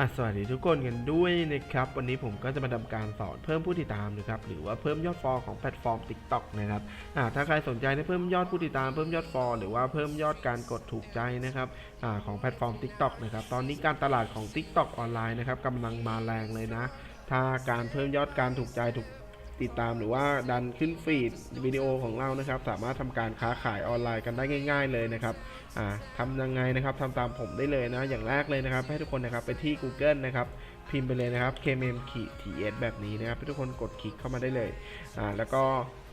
อะสวัสดีทุกคนกันด้วยนะครับ วันนี้ผมก็จะมาทำการสอนเพิ่มผู้ติดตามนะครับหรือว่าเพิ่มยอดฟอลของแพลตฟอร์ม TikTok นะครับอ่าถ้าใครสนใจในเพิ่มยอดผู้ติดตามเพิ่มยอดฟอลหรือว่าเพิ่มยอดการกดถูกใจนะครับอาของแพลตฟอร์ม TikTok นะครับตอนนี้การตลาดของ TikTok ออนไลน์นะครับกำลังมาแรงเลยนะ ถ้าการเพิ่มยอดการถูกใจถูก ติดตามหรือว่าดันขึ้นฟีดวิดีโอของเรานะครับ สามารถทำการค้าขายออนไลน์กันได้ง่าย ๆ เลยนะครับทำยังไงนะครับทำตามผมได้เลยนะอย่างแรกเลยนะครับ ให้ทุกคนนะครับไปที่ Google นะครับพิมพ์ไปเลยนะครับ kmm ts แบบนี้นะครับให้ทุกคนกดคลิกเข้ามาได้เลยอ่าแล้วก็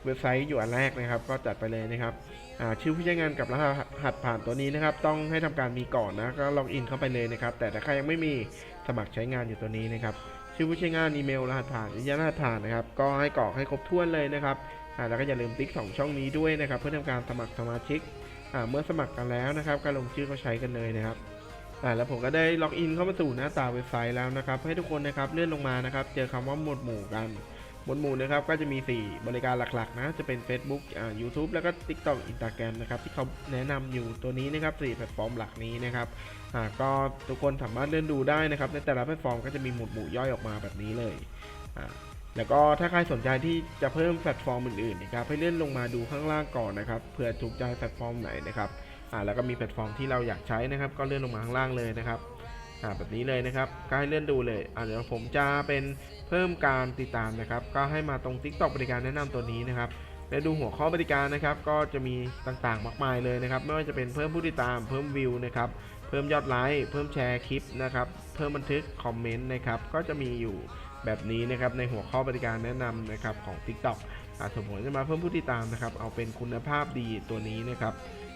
เว็บไซต์อยู่อันแรกนะครับ ก็จัดไปเลยนะครับอ่าชื่อผู้ใช้งานกับรหัสผ่านตัวนี้นะครับ ต้องให้ทำการมีก่อนนะก็ล็อกอินเข้าไปเลยนะครับ แต่ถ้าใครยังไม่มีสมัครใช้งานอยู่ตัวนี้นะครับ ชื่อผู้ใช้งานอีเมลรหัสผ่านวิทยารหัสผ่านนะครับ ก็ให้กรอกให้ครบถ้วนเลยนะครับอ่าแล้วก็อย่าลืมติ๊กสองช่องนี้ด้วยนะครับ เพื่อทำการสมัครสมาชิกอ่าเมื่อสมัครกันแล้วนะครับการลงชื่อเขาใช้กันเลยนะครับอ่าแล้วผมก็ได้ล็อกอินเข้ามาสู่หน้าตาเว็บไซต์แล้วนะครับ ให้ทุกคนนะครับเลื่อนลงมานะครับ เจอคำว่าหมวดหมู่กัน หมดหมู่นะครับก็จะมี 4 บริการหลักๆนะ จะเป็น Facebook อ่า YouTube แล้วก็ TikTok Instagram นะครับ ที่เขาแนะนำอยู่ตัวนี้นะครับ4แพลตฟอร์มหลักนี้นะครับอ่าก็ทุกคนสามารถเลื่อนดูได้นะครับ ในแต่ละแพลตฟอร์มก็จะมีหมวดหมู่ย่อยออกมาแบบนี้เลยอ่าแล้วก็ถ้าใครสนใจที่จะเพิ่มแพลตฟอร์มอื่นๆนะครับให้เลื่อนลงมาดูข้างล่างก่อนนะครับเผื่อถูกใจแพลตฟอร์มไหนนะครับอ่าแล้วก็มีแพลตฟอร์มที่เราอยากใช้นะครับ ก็เลื่อนลงมาข้างล่างเลยนะครับ อ่าแบบนี้เลยนะครับ ก็ให้เลื่อนดูเลยอ่าเดี๋ยวผมจะเป็นเพิ่มการติดตามนะครับ ก็ให้มาตรง TikTok บริการแนะนำตัวนี้นะครับและดูหัวข้อบริการนะครับ ก็จะมีต่างๆ มากมายเลยนะครับ ไม่ว่าจะเป็นเพิ่มผู้ติดตามเพิ่มวิวนะครับ เพิ่มยอดไลค์เพิ่มแชร์คลิปนะครับ เพิ่มบันทึกคอมเมนต์นะครับ ก็จะมีอยู่แบบนี้นะครับในหัวข้อบริการแนะนำนะครับของ TikTok อ่าสมมติจะมาเพิ่มผู้ติดตามนะครับ เอาเป็นคุณภาพดีตัวนี้นะครับ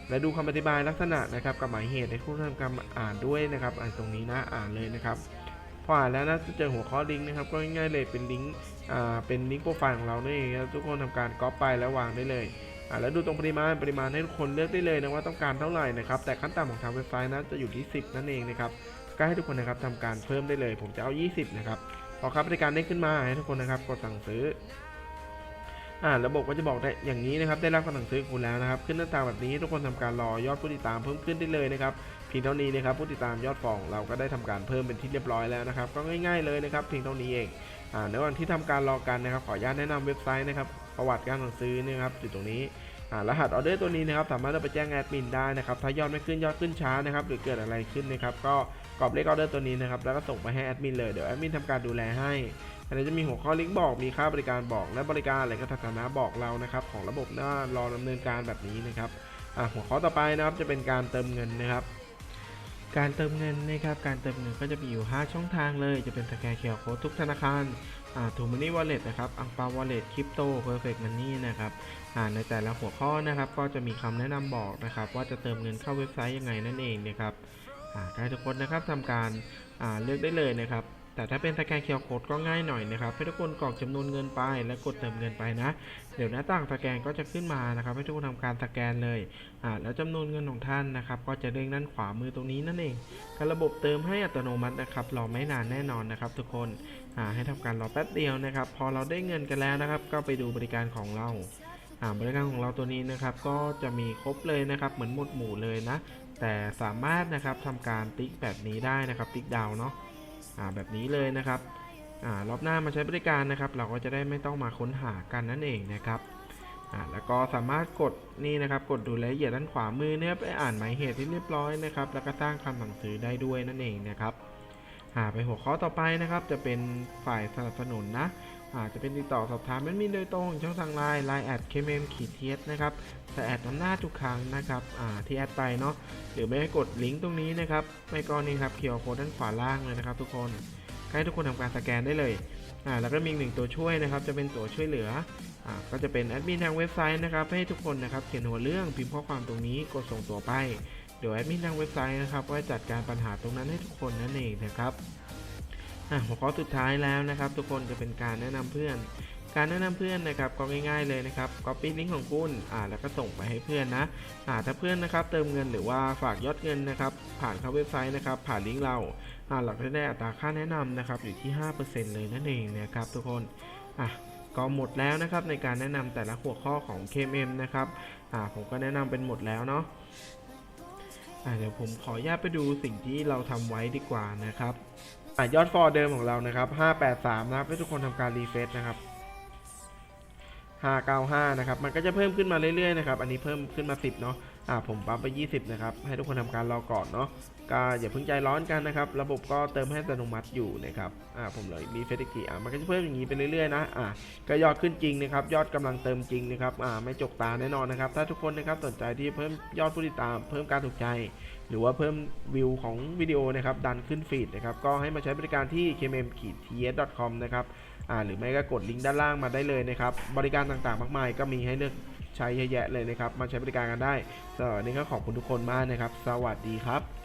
และดูคำอธิบายลักษณะนะครับกับหมายเหตุในผู้ทำการอ่านด้วยนะครับอ่านตรงนี้นะอ่านเลยนะครับพออ่านแล้วนะจะเจอหัวข้อลิงก์นะครับก็ง่ายๆเลยเป็นลิงก์อ่าเป็นลิงก์โปรไฟล์ของเราเนี่นเองครับทุกคนทำการก๊อปไปแล้ววางได้เลยอ่าแล้วดูตรงปริมาณปริมาณให้ทุกคนเลือกได้เลยนะว่าต้องการเท่าไหร่นะครับแต่ขั้นต่ำของทางเว็บไซต์นะจะอยู่ที่ 10 นั่นเองนะครับก็ให้ทุกคนนะครับทำการเพิ่มได้เลย ผมจะเอา 20 นะครับพอครับบริการได้ขึ้นมาให้ทุกคนนะครับกดสั่งซื้อ อ่าระบบก็จะบอกได้อย่างนี้นะครับ ได้รับการสั่งซื้อคุณแล้วนะครับ ขึ้นหน้าตาแบบนี้ทุกคนทำการรอยอดผู้ติดตามเพิ่มขึ้นได้เลยนะครับเพียงเท่านี้นะครับผู้ติดตามยอดฟองเราก็ได้ทำการเพิ่มเป็นที่เรียบร้อยแล้วนะครับ ก็ง่ายๆเลยนะครับเพียงเท่านี้เองอ่าในวันที่ทำการรอกันนะครับ ขออนุญาตแนะนำเว็บไซต์นะครับ ประวัติการสั่งซื้อนะครับอยู่ตรงนี้อ่ารหัสออเดอร์ตัวนี้นะครับสามารถเอาไปแจ้งแอดมินได้นะครับถ้ายอดไม่ขึ้นยอดขึ้นช้านะครับหรือเกิดอะไรขึ้นนะครับก็กรอบเลขออเดอร์ตัวนี้นะครับแล้วก็ส่งไปให้แอดมินเลยเดี๋ยวแอดมินทำการดูแลให้ อันนี้จะมีหัวข้อลิงก์บอกมีค่าบริการบอกและบริการอะไรก็สถานะบอกเรานะครับ ของระบบหน้ารอดำเนินการแบบนี้นะครับหัวข้อต่อไปนะครับจะเป็นการเติมเงินนะครับ การเติมเงินนะครับ การเติมเงินก็จะมีอยู่ 5 ช่องทางเลย จะเป็นสแกนเคอร์โค้ดทุกธนาคารทูมันนี่วอลเล็ตนะครับอังปาวอลเล็ตคริปโตเพอร์เฟกต์มันนี่นะครับในแต่ละหัวข้อนะครับ ก็จะมีคำแนะนำบอกนะครับ ว่าจะเติมเงินเข้าเว็บไซต์ยังไงนั่นเองนะครับอ่าให้ทุกคนนะครับทำการเลือกได้เลยนะครับ แต่ถ้าเป็นสแกนเคอร์โคดก็ง่ายหน่อยนะครับให้ทุกคนกรอกจำนวนเงินไป และกดเติมเงินไปนะ เดี๋ยวหน้าต่างสแกนก็จะขึ้นมานะครับ ให้ทุกคนทำการสแกนเลยอ่าแล้วจำนวนเงินของท่านนะครับ ก็จะเด้งด้านขวามือตรงนี้นั่นเองการระบบเติมให้อัตโนมัตินะครับรอไม่นานแน่นอนนะครับทุกคนอ่าให้ทำการรอแป๊บเดียวนะครับ พอเราได้เงินกันแล้วนะครับ ก็ไปดูบริการของเราอ่าบริการของเราตัวนี้นะครับ ก็จะมีครบเลยนะครับ เหมือนหมดหมู่เลยนะ แต่สามารถนะครับทำการติ๊กแบบนี้ได้นะครับ ติ๊กดาวเนาะ แบบนี้เลยนะครับอ่ารอบหน้ามาใช้บริการนะครับ เราก็จะได้ไม่ต้องมาค้นหากันนั่นเองนะครับอ่าแล้วก็สามารถกดนี่นะครับ กดดูรายละเอียดด้านขวามือเนี่ยไปอ่านหมายเหตุที่เรียบร้อยนะครับ แล้วก็สร้างคำสั่งซื้อได้ด้วยนั่นเองนะครับอ่าไปหัวข้อต่อไปนะครับ จะเป็นฝ่ายสนับสนุนนะ อาจะเป็นติดต่อสอบถามมันมีโดยตรงช่องทางไลน์ไลน์แอดเคมมขีดเทียสนะครับแต่แอดนำหน้าทุกครั้งนะครับที่แอดไปเนาะหรือไม่ให้กดลิงก์ตรงนี้นะครับไม่ก็นี่ครับเคียวโค้ดด้านขวาล่างเลยนะครับ ทุกคนให้ทุกคนทำการสแกนได้เลยอ่าแล้วก็มีหนึ่งตัวช่วยนะครับ จะเป็นตัวช่วยเหลืออ่าก็จะเป็นแอดมินทางเว็บไซต์นะครับ ให้ทุกคนนะครับเขียนหัวเรื่องพิมพ์ข้อความตรงนี้กดส่งตัวไปเดี๋ยวแอดมินทางเว็บไซต์นะครับก็จะจัดการปัญหาตรงนั้นให้ทุกคนนั่นเองนะครับ หัวข้อสุดท้ายแล้วนะครับ ทุกคนจะเป็นการแนะนำเพื่อน การแนะนำเพื่อนนะครับก็ง่าย ๆเลยนะครับ copy ลิงก์ของคุณอ่าแล้วก็ส่งไปให้เพื่อนนะอ่าถ้าเพื่อนนะครับเติมเงินหรือว่าฝากยอดเงินนะครับ ผ่านเข้าเว็บไซต์นะครับ ผ่านลิงก์เราอ่าเราก็จะได้อัตราค่าแนะนำนะครับอยู่ที่ 5%เลยนั่นเองนะครับ ทุกคนอะก็หมดแล้วนะครับในการแนะนำแต่ละหัวข้อของ KMM นะครับอ่าผมก็แนะนำเป็นหมดแล้วเนาะอ่าเดี๋ยวผมขออนุญาตไปดูสิ่งที่เราทำไว้ดีกว่านะครับ ยอดฟอร์เดิมของเรานะครับ583นะครับให้ทุกคนทำการรีเฟซนะครับ595นะครับ มันก็จะเพิ่มขึ้นมาเรื่อยๆนะครับ อันนี้เพิ่มขึ้นมา 10 เนาะ อ่าผมปั๊มไป 20 นะครับ ให้ทุกคนทำการรอก่อนเนาะก็อย่าเพิ่งใจร้อนกันนะครับ ระบบก็เติมให้อัตโนมัติอยู่นะครับอ่าผมเลยมีเฟสติกอ่ามันก็จะเพิ่มอย่างนี้ไปเรื่อยๆนะอ่าก็ยอดขึ้นจริงนะครับ ยอดกำลังเติมจริงนะครับอ่าไม่จกตาแน่นอนนะครับ ถ้าทุกคนนะครับสนใจที่เพิ่มยอดผู้ติดตาม เพิ่มการถูกใจ หรือว่าเพิ่มวิวของวิดีโอนะครับ ดันขึ้นฟีดนะครับ ก็ให้มาใช้บริการที่ kmm-ts.com นะครับอ่าหรือไม่ก็กดลิงก์ด้านล่างมาได้เลยนะครับ บริการต่างๆ มากมายก็มีให้เลือก ใช้เยอะแยะเลยนะครับ มาใช้บริการกันได้สำหรับวันนี้ก็ขอบคุณทุกคนมากนะครับ สวัสดีครับ